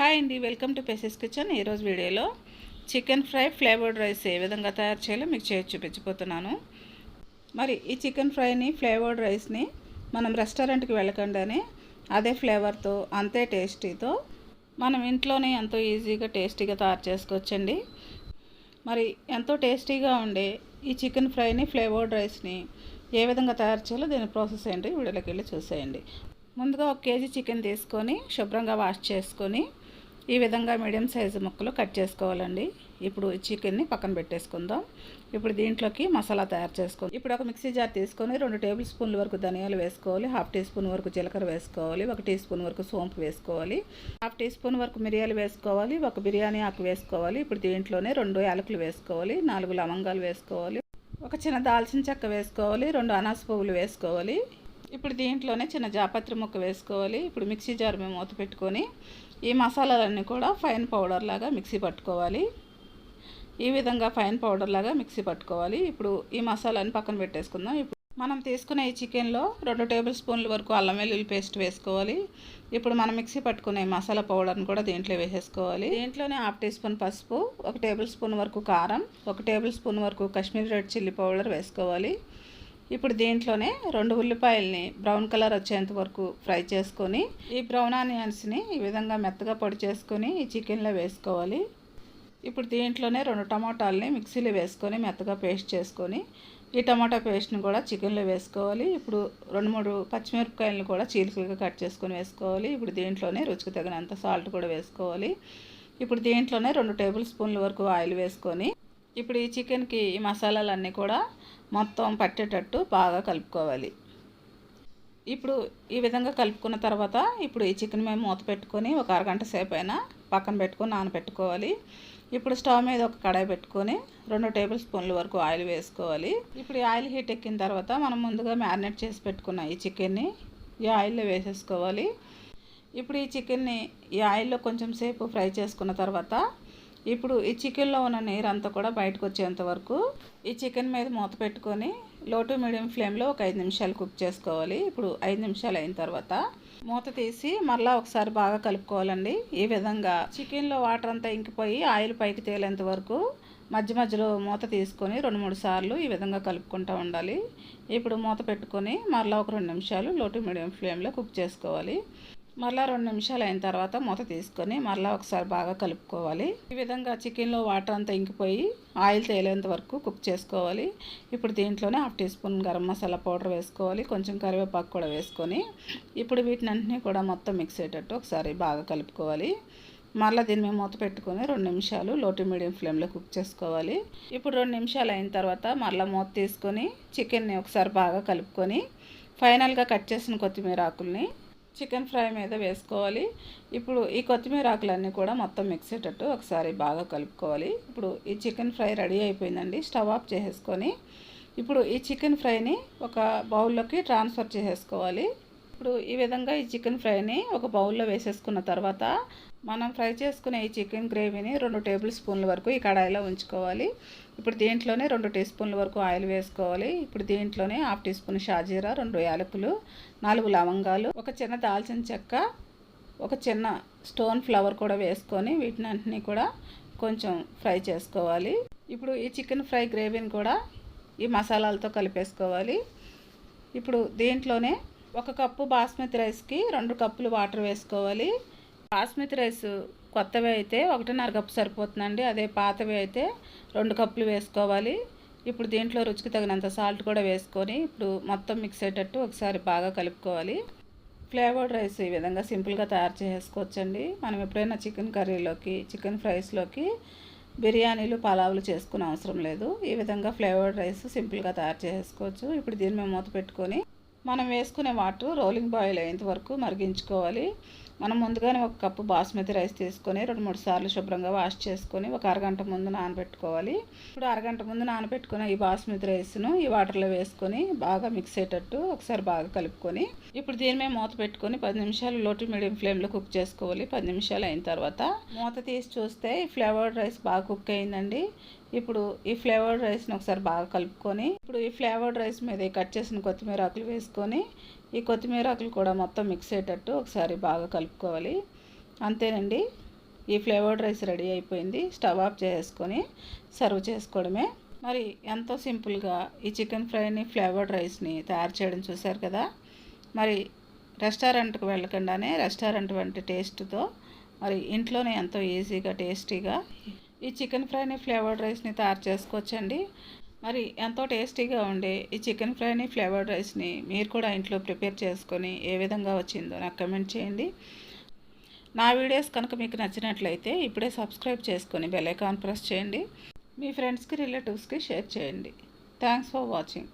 Hi అండి welcome to పెసెస్ kitchen. ఈరోజు వీడియోలో చికెన్ ఫ్రై ఫ్లేవర్డ్ రైస్ ఏ విధంగా తయారు చేయాలో మీకు చేసి చూపించిపోతున్నాను మరి ఈ చికెన్ ఫ్రైని ఫ్లేవర్డ్ రైస్ని మనం రెస్టారెంట్కి వెళ్ళకుండానే అదే ఫ్లేవర్తో అంతే టేస్టీతో మనం ఇంట్లోనే ఎంతో ఈజీగా టేస్టీగా తయారు చేసుకోవచ్చండి. మరి ఎంతో టేస్టీగా ఉండే ఈ చికెన్ ఫ్రైని ఫ్లేవర్డ్ రైస్ని ఏ విధంగా తయారు చేయాలో దీని ప్రాసెస్ ఏంటి వీడియోలోకి వెళ్ళి చూసేయండి. ముందుగా ఒక కేజీ చికెన్ తీసుకొని శుభ్రంగా వాష్ చేసుకొని ఈ విధంగా మీడియం సైజు ముక్కలు కట్ చేసుకోవాలండి. ఇప్పుడు చికెన్ని పక్కన పెట్టేసుకుందాం. ఇప్పుడు దీంట్లోకి మసాలా తయారు చేసుకుందాం. ఇప్పుడు ఒక మిక్సీ జార్ తీసుకొని రెండు టేబుల్ స్పూన్ల వరకు ధనియాలు వేసుకోవాలి. హాఫ్ టీ స్పూన్ వరకు జీలకర్ర వేసుకోవాలి. ఒక టీ స్పూన్ వరకు సోంపు వేసుకోవాలి. హాఫ్ టీ స్పూన్ వరకు మిరియాలు వేసుకోవాలి. ఒక బిర్యానీ ఆకు వేసుకోవాలి. ఇప్పుడు దీంట్లోనే రెండు యాలకులు వేసుకోవాలి. నాలుగు లవంగాలు వేసుకోవాలి. ఒక చిన్న దాల్చిన చెక్క వేసుకోవాలి. రెండు అనాస పువ్వులు వేసుకోవాలి. ఇప్పుడు దీంట్లోనే చిన్న జాపత్రి ముక్క వేసుకోవాలి. ఇప్పుడు మిక్సీ జార్ మేము మూత పెట్టుకొని ఈ మసాలాలన్నీ కూడా ఫైన్ పౌడర్ లాగా మిక్సీ పట్టుకోవాలి. ఈ విధంగా ఫైన్ పౌడర్ లాగా మిక్సీ పట్టుకోవాలి. ఇప్పుడు ఈ మసాలాని పక్కన పెట్టేసుకుందాం. ఇప్పుడు మనం తీసుకునే ఈ చికెన్లో రెండు టేబుల్ స్పూన్ల వరకు అల్లం వెల్లుల్లి పేస్ట్ వేసుకోవాలి. ఇప్పుడు మనం మిక్సీ పట్టుకునే మసాలా పౌడర్ని కూడా దీంట్లో వేసేసుకోవాలి. దీంట్లోనే హాఫ్ టీ స్పూన్ పసుపు ఒక టేబుల్ స్పూన్ వరకు కారం ఒక టేబుల్ స్పూన్ వరకు కాశ్మీరీ రెడ్ చిల్లీ పౌడర్ వేసుకోవాలి. ఇప్పుడు దీంట్లోనే రెండు ఉల్లిపాయల్ని బ్రౌన్ కలర్ వచ్చేంత వరకు ఫ్రై చేసుకొని ఈ బ్రౌన్ ఆనియన్స్ని ఈ విధంగా మెత్తగా పొడి చేసుకొని ఈ చికెన్లో వేసుకోవాలి. ఇప్పుడు దీంట్లోనే రెండు టమాటాలని మిక్సీలో వేసుకొని మెత్తగా పేస్ట్ చేసుకొని ఈ టమాటా పేస్ట్ని కూడా చికెన్లో వేసుకోవాలి. ఇప్పుడు రెండు మూడు పచ్చిమిరపకాయలను కూడా చీలికలుగా కట్ చేసుకొని వేసుకోవాలి. ఇప్పుడు దీంట్లోనే రుచికి తగినంత సాల్ట్ కూడా వేసుకోవాలి. ఇప్పుడు దీంట్లోనే రెండు టేబుల్ స్పూన్ల వరకు ఆయిల్ వేసుకొని ఇప్పుడు ఈ చికెన్కి ఈ మసాలాలన్నీ కూడా మొత్తం పట్టేటట్టు బాగా కలుపుకోవాలి. ఇప్పుడు ఈ విధంగా కలుపుకున్న తర్వాత ఇప్పుడు ఈ చికెన్ మేము మూత పెట్టుకొని ఒక అరగంట సేపు అయినా పక్కన పెట్టుకొని నానబెట్టుకోవాలి ఇప్పుడు స్టవ్ మీద ఒక కడాయి పెట్టుకొని రెండు టేబుల్ స్పూన్ల వరకు ఆయిల్ వేసుకోవాలి. ఇప్పుడు ఈ ఆయిల్ హీట్ ఎక్కిన తర్వాత మనం ముందుగా మ్యారినేట్ చేసి పెట్టుకున్న ఈ చికెన్ని ఈ ఆయిల్లో వేసేసుకోవాలి. ఇప్పుడు ఈ చికెన్ని ఈ ఆయిల్లో కొంచెం సేపు ఫ్రై చేసుకున్న తర్వాత ఇప్పుడు ఈ చికెన్లో ఉన్న నీరు అంతా కూడా బయటకు వచ్చేంత వరకు ఈ చికెన్ మీద మూత పెట్టుకొని లో టు మీడియం ఫ్లేమ్లో ఒక ఐదు నిమిషాలు కుక్ చేసుకోవాలి. ఇప్పుడు ఐదు నిమిషాలు అయిన తర్వాత మూత తీసి మళ్ళీ ఒకసారి బాగా కలుపుకోవాలండి. ఈ విధంగా చికెన్లో వాటర్ అంతా ఇంకిపోయి ఆయిల్ పైకి తేలేంత వరకు మధ్య మధ్యలో మూత తీసుకొని రెండు మూడు సార్లు ఈ విధంగా కలుపుకుంటూ ఉండాలి. ఇప్పుడు మూత పెట్టుకొని మరలా ఒక రెండు నిమిషాలు లో టు మీడియం ఫ్లేమ్లో కుక్ చేసుకోవాలి. మరలా రెండు నిమిషాలు అయిన తర్వాత మూత తీసుకొని మరలా ఒకసారి బాగా కలుపుకోవాలి. ఈ విధంగా చికెన్లో వాటర్ అంతా ఇంకిపోయి ఆయిల్ తేలేంత వరకు కుక్ చేసుకోవాలి. ఇప్పుడు దీంట్లోనే half teaspoon garam masala powder వేసుకోవాలి. కొంచెం కరివేపాకు కూడా వేసుకొని ఇప్పుడు వీటిని కూడా మొత్తం మిక్స్ అయ్యేటట్టు ఒకసారి బాగా కలుపుకోవాలి. మరలా దీన్ని మేము మూత పెట్టుకొని రెండు నిమిషాలు లోటు మీడియం ఫ్లేమ్లో కుక్ చేసుకోవాలి. ఇప్పుడు రెండు నిమిషాలు అయిన తర్వాత మరలా మూత తీసుకొని చికెన్ని ఒకసారి బాగా కలుపుకొని ఫైనల్గా కట్ చేసిన కొత్తిమీర ఆకుల్ని చికెన్ ఫ్రై మీద వేసుకోవాలి. ఇప్పుడు ఈ కొత్తిమీర ఆకులన్నీ కూడా మొత్తం మిక్సేటట్టు ఒకసారి బాగా కలుపుకోవాలి. ఇప్పుడు ఈ చికెన్ ఫ్రై రెడీ అయిపోయిందండి. స్టవ్ ఆఫ్ చేసేసుకొని ఇప్పుడు ఈ చికెన్ ఫ్రైని ఒక బౌల్లోకి ట్రాన్స్ఫర్ చేసేసుకోవాలి. ఇప్పుడు ఈ విధంగా ఈ చికెన్ ఫ్రైని ఒక బౌల్లో వేసేసుకున్న తర్వాత మనం ఫ్రై చేసుకునే ఈ చికెన్ గ్రేవీని రెండు టేబుల్ స్పూన్ల వరకు ఈ కడాయిలో ఉంచుకోవాలి. ఇప్పుడు దీంట్లోనే రెండు టీ స్పూన్ల వరకు ఆయిల్ వేసుకోవాలి. ఇప్పుడు దీంట్లోనే హాఫ్ టీ స్పూన్ షాజీరా రెండు యాలకులు నాలుగు లవంగాలు ఒక చిన్న దాల్చిన చెక్క ఒక చిన్న స్టోన్ ఫ్లవర్ కూడా వేసుకొని వీటిని కూడా కొంచెం ఫ్రై చేసుకోవాలి. ఇప్పుడు ఈ చికెన్ ఫ్రై గ్రేవీని కూడా ఈ మసాలాలతో కలిపేసుకోవాలి. ఇప్పుడు దీంట్లోనే ఒక కప్పు బాస్మతి రైస్కి రెండు కప్పులు వాటర్ వేసుకోవాలి. బాస్మతి రైస్ కొత్తవి అయితే ఒకటిన్నర కప్పు సరిపోతుందండి. అదే పాతవి అయితే రెండు కప్పులు వేసుకోవాలి. ఇప్పుడు దీంట్లో రుచికి తగినంత సాల్ట్ కూడా వేసుకొని ఇప్పుడు మొత్తం మిక్స్ అయ్యేటట్టు ఒకసారి బాగా కలుపుకోవాలి. ఫ్లేవర్డ్ రైస్ ఈ విధంగా సింపుల్గా తయారు చేసుకోవచ్చండి. మనం ఎప్పుడైనా చికెన్ కర్రీలోకి చికెన్ ఫ్రైస్లోకి బిర్యానీలు పలావులు చేసుకునే అవసరం లేదు. ఈ విధంగా ఫ్లేవర్డ్ రైస్ సింపుల్గా తయారు చేసుకోవచ్చు. ఇప్పుడు దీన్ని మేము మూత పెట్టుకొని మనం వేసుకునే వాటర్ రోలింగ్ బాయిల్ అయ్యేంత వరకు మరిగించుకోవాలి. మనం ముందుగానే ఒక కప్పు బాస్మతి రైస్ తీసుకొని రెండు మూడు సార్లు శుభ్రంగా వాష్ చేసుకొని ఒక అరగంట ముందు నానబెట్టుకోవాలి. ఇప్పుడు అరగంట ముందు నానబెట్టుకున్న ఈ బాస్మతి రైస్ను ఈ వాటర్లో వేసుకొని బాగా మిక్స్ అయ్యేటట్టు ఒకసారి బాగా కలుపుకొని ఇప్పుడు దీని మీద మూత పెట్టుకొని పది నిమిషాలు లోటు మీడియం ఫ్లేమ్లో కుక్ చేసుకోవాలి. పది నిమిషాలు అయిన తర్వాత మూత తీసి చూస్తే ఈ ఫ్లేవర్డ్ రైస్ బాగా కుక్ అయిందండి. ఇప్పుడు ఈ ఫ్లేవర్డ్ రైస్ని ఒకసారి బాగా కలుపుకొని ఇప్పుడు ఈ ఫ్లేవర్డ్ రైస్ మీద కట్ చేసిన కొత్తిమీర ఆకులు వేసుకొని ఈ కొత్తిమీర ఆకులు కూడా మొత్తం మిక్స్ అయ్యేటట్టు ఒకసారి బాగా కలుపుకోవాలి. అంతేనండి. ఈ ఫ్లేవర్డ్ రైస్ రెడీ అయిపోయింది. స్టవ్ ఆఫ్ చేసుకొని సర్వ్ చేసుకోవడమే. మరి ఎంతో సింపుల్గా ఈ చికెన్ ఫ్రైని ఫ్లేవర్డ్ రైస్ని తయారు చేయడం చూశారు కదా? మరి రెస్టారెంట్కి వెళ్ళకుండానే రెస్టారెంట్ వంటి టేస్ట్తో మరి ఇంట్లోనే ఎంతో ఈజీగా టేస్టీగా ఈ చికెన్ ఫ్రైని ఫ్లేవర్డ్ రైస్ని తయారు చేసుకోవచ్చండి. మరి ఎంతో టేస్టీగా ఉండే ఈ చికెన్ ఫ్రైని ఫ్లేవర్డ్ రైస్ని మీరు కూడా ఇంట్లో ప్రిపేర్ చేసుకొని ఏ విధంగా వచ్చిందో నాకు కమెంట్ చేయండి. నా వీడియోస్ కనుక మీకు నచ్చినట్లయితే ఇప్పుడే సబ్స్క్రైబ్ చేసుకొని బెల్ ఐకాన్ ప్రెస్ చేయండి. మీ ఫ్రెండ్స్కి రిలేటివ్స్కి షేర్ చేయండి. Thanks for watching.